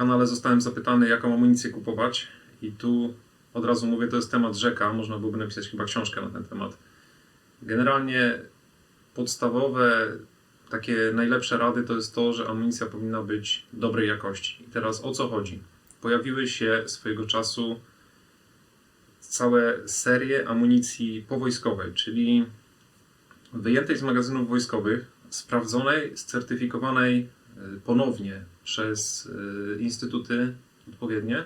kanale zostałem zapytany, jaką amunicję kupować. I tu od razu mówię, to jest temat rzeka. Można byłoby napisać chyba książkę na ten temat. Generalnie podstawowe, takie najlepsze rady to jest to, że amunicja powinna być dobrej jakości. I teraz o co chodzi? Pojawiły się swojego czasu całe serie amunicji powojskowej, czyli wyjętej z magazynów wojskowych, sprawdzonej, certyfikowanej y, ponownie przez y, instytuty odpowiednie.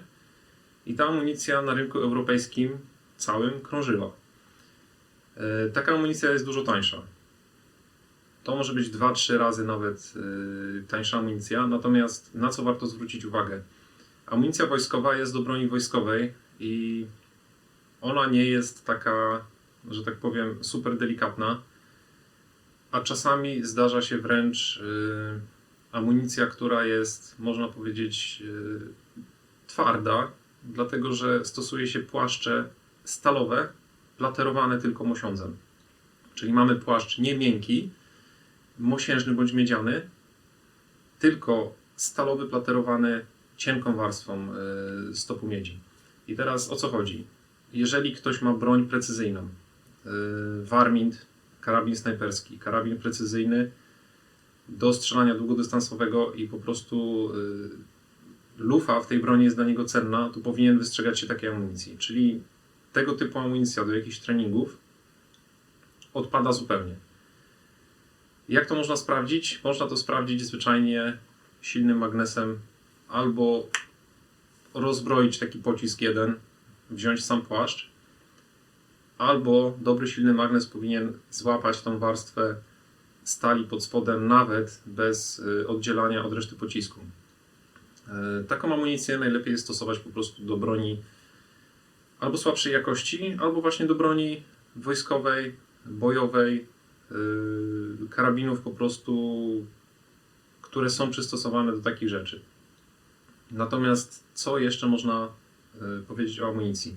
I ta amunicja na rynku europejskim całym krążyła. Y, Taka amunicja jest dużo tańsza. To może być 2-3 razy nawet y, tańsza amunicja, natomiast na co warto zwrócić uwagę? Amunicja wojskowa jest do broni wojskowej i ona nie jest taka, że tak powiem, super delikatna, a czasami zdarza się wręcz y, amunicja, która jest, można powiedzieć, y, twarda, dlatego że stosuje się płaszcze stalowe, platerowane tylko mosiądzem. Czyli mamy płaszcz nie miękki, mosiężny bądź miedziany, tylko stalowy, platerowany cienką warstwą y, stopu miedzi. I teraz o co chodzi? Jeżeli ktoś ma broń precyzyjną, y, Warmint, karabin snajperski, karabin precyzyjny do strzelania długodystansowego i po prostu y, lufa w tej broni jest dla niego cenna, to powinien wystrzegać się takiej amunicji. Czyli tego typu amunicja do jakichś treningów odpada zupełnie. Jak to można sprawdzić? Można to sprawdzić zwyczajnie silnym magnesem albo rozbroić taki pocisk jeden, wziąć sam płaszcz, albo dobry silny magnes powinien złapać tą warstwę stali pod spodem nawet bez y, oddzielania od reszty pocisku. E, Taką amunicję najlepiej jest stosować po prostu do broni albo słabszej jakości, albo właśnie do broni wojskowej, bojowej, y, karabinów po prostu, które są przystosowane do takich rzeczy. Natomiast co jeszcze można y, powiedzieć o amunicji?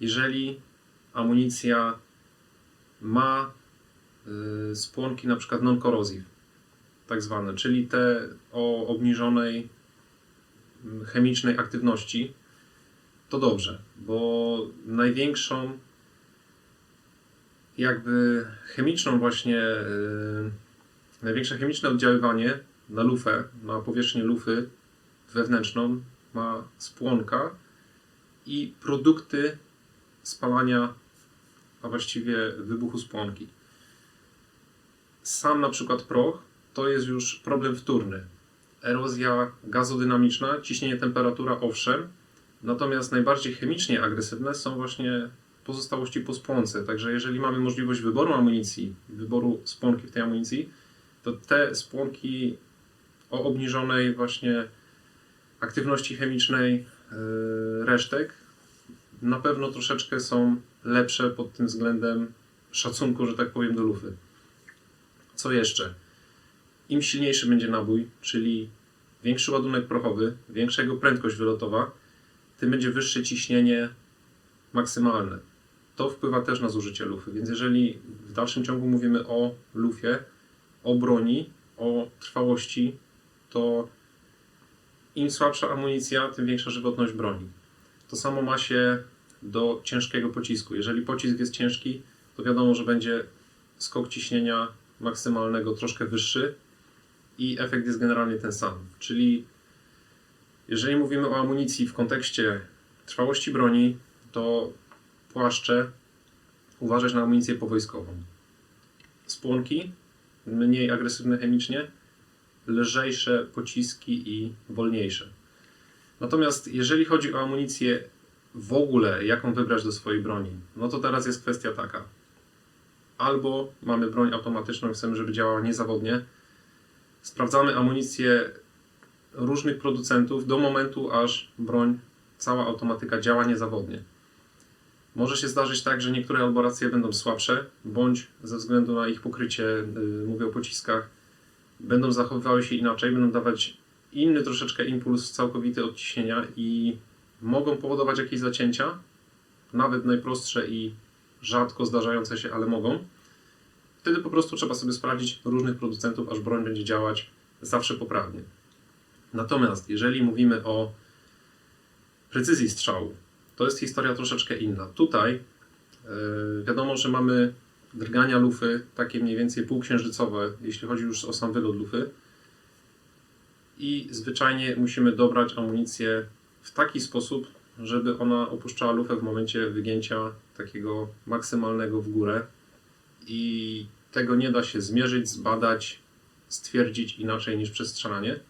Jeżeli amunicja ma spłonki na przykład non-corrosive, tak zwane, czyli te o obniżonej mm, chemicznej aktywności, to dobrze, bo największą jakby chemiczną właśnie yy, największe chemiczne oddziaływanie na lufę, na powierzchnię lufy wewnętrzną ma spłonka i produkty spalania, a właściwie wybuchu spłonki. Sam na przykład proch to jest już problem wtórny. Erozja gazodynamiczna, ciśnienie, temperatura, owszem, natomiast najbardziej chemicznie agresywne są właśnie pozostałości po spłonce. Także jeżeli mamy możliwość wyboru amunicji, wyboru spłonki w tej amunicji, to te spłonki o obniżonej właśnie aktywności chemicznej yy, resztek na pewno troszeczkę są lepsze pod tym względem szacunku, że tak powiem, do lufy. Co jeszcze? Im silniejszy będzie nabój, czyli większy ładunek prochowy, większa jego prędkość wylotowa, tym będzie wyższe ciśnienie maksymalne. To wpływa też na zużycie lufy, więc jeżeli w dalszym ciągu mówimy o lufie, o broni, o trwałości, to im słabsza amunicja, tym większa żywotność broni. To samo ma się do ciężkiego pocisku. Jeżeli pocisk jest ciężki, to wiadomo, że będzie skok ciśnienia maksymalnego troszkę wyższy i efekt jest generalnie ten sam. Czyli jeżeli mówimy o amunicji w kontekście trwałości broni, to płaszcze uważać na amunicję powojskową. Spłonki mniej agresywne chemicznie, lżejsze pociski i wolniejsze. Natomiast jeżeli chodzi o amunicję w ogóle, jaką wybrać do swojej broni, no to teraz jest kwestia taka. Albo mamy broń automatyczną, chcemy, żeby działała niezawodnie. Sprawdzamy amunicję różnych producentów do momentu, aż broń, cała automatyka działa niezawodnie. Może się zdarzyć tak, że niektóre alboracje będą słabsze, bądź ze względu na ich pokrycie, yy, mówię o pociskach, będą zachowywały się inaczej, będą dawać inny troszeczkę impuls całkowity od ciśnienia i mogą powodować jakieś zacięcia, nawet najprostsze i rzadko zdarzające się, ale mogą. Wtedy po prostu trzeba sobie sprawdzić różnych producentów, aż broń będzie działać zawsze poprawnie. Natomiast jeżeli mówimy o precyzji strzału, to jest historia troszeczkę inna. Tutaj yy, wiadomo, że mamy drgania lufy, takie mniej więcej półksiężycowe, jeśli chodzi już o sam wylot lufy. I zwyczajnie musimy dobrać amunicję w taki sposób, żeby ona opuszczała lufę w momencie wygięcia takiego maksymalnego w górę. I tego nie da się zmierzyć, zbadać, stwierdzić inaczej niż przez strzelanie.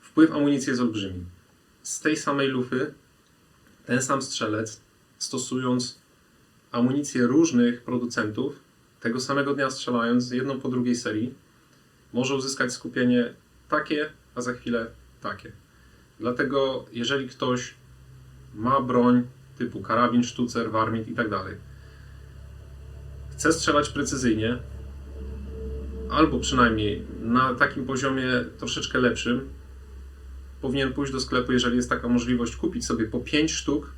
Wpływ amunicji jest olbrzymi. Z tej samej lufy ten sam strzelec, stosując amunicję różnych producentów, tego samego dnia strzelając jedną po drugiej serii, może uzyskać skupienie takie, a za chwilę takie. Dlatego, jeżeli ktoś ma broń typu karabin, sztucer, warmit i tak dalej, chce strzelać precyzyjnie, albo przynajmniej na takim poziomie troszeczkę lepszym, powinien pójść do sklepu, jeżeli jest taka możliwość, kupić sobie po 5 sztuk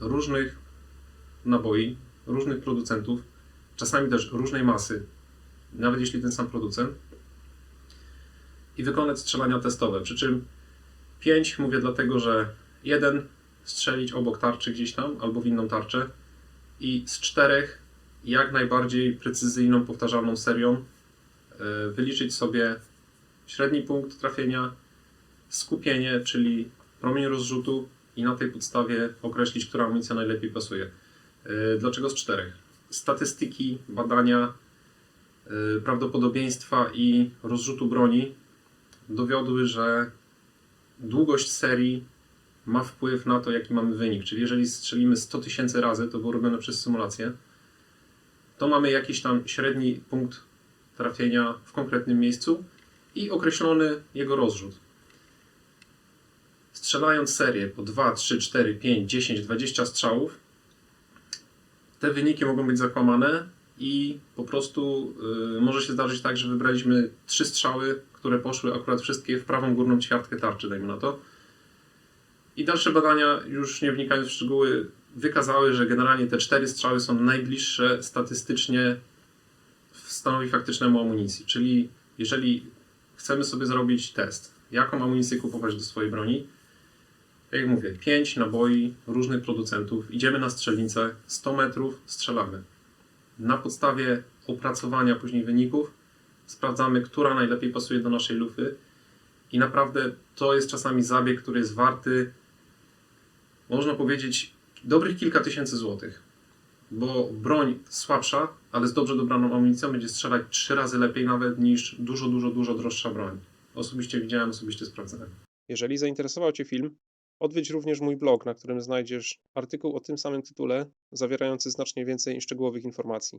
różnych naboi, różnych producentów, czasami też różnej masy, nawet jeśli ten sam producent, i wykonać strzelania testowe. Przy czym 5 mówię dlatego, że jeden strzelić obok tarczy gdzieś tam albo w inną tarczę i z czterech jak najbardziej precyzyjną, powtarzalną serią yy, wyliczyć sobie średni punkt trafienia, skupienie, czyli promień rozrzutu i na tej podstawie określić, która amunicja najlepiej pasuje. Yy, Dlaczego z czterech? Statystyki, badania, yy, prawdopodobieństwa i rozrzutu broni dowiodły, że długość serii ma wpływ na to, jaki mamy wynik. Czyli jeżeli strzelimy 100 tysięcy razy, to było robione przez symulację, to mamy jakiś tam średni punkt trafienia w konkretnym miejscu i określony jego rozrzut. Strzelając serię po 2, 3, 4, 5, 10, 20 strzałów, te wyniki mogą być zakłamane i po prostu y, może się zdarzyć tak, że wybraliśmy trzy strzały, które poszły akurat wszystkie w prawą górną ćwiartkę tarczy, dajmy na to. I dalsze badania, już nie wnikając w szczegóły, wykazały, że generalnie te cztery strzały są najbliższe statystycznie stanowi faktycznemu amunicji. Czyli jeżeli chcemy sobie zrobić test, jaką amunicję kupować do swojej broni, tak jak mówię, 5 naboi różnych producentów, idziemy na strzelnicę, 100 metrów, strzelamy. Na podstawie opracowania później wyników sprawdzamy, która najlepiej pasuje do naszej lufy i naprawdę to jest czasami zabieg, który jest warty, można powiedzieć, dobrych kilka tysięcy złotych. Bo broń słabsza, ale z dobrze dobraną amunicją będzie strzelać trzy razy lepiej nawet niż dużo, dużo, dużo droższa broń. Osobiście widziałem, osobiście sprawdzałem. Jeżeli zainteresował Cię film, odwiedź również mój blog, na którym znajdziesz artykuł o tym samym tytule, zawierający znacznie więcej szczegółowych informacji.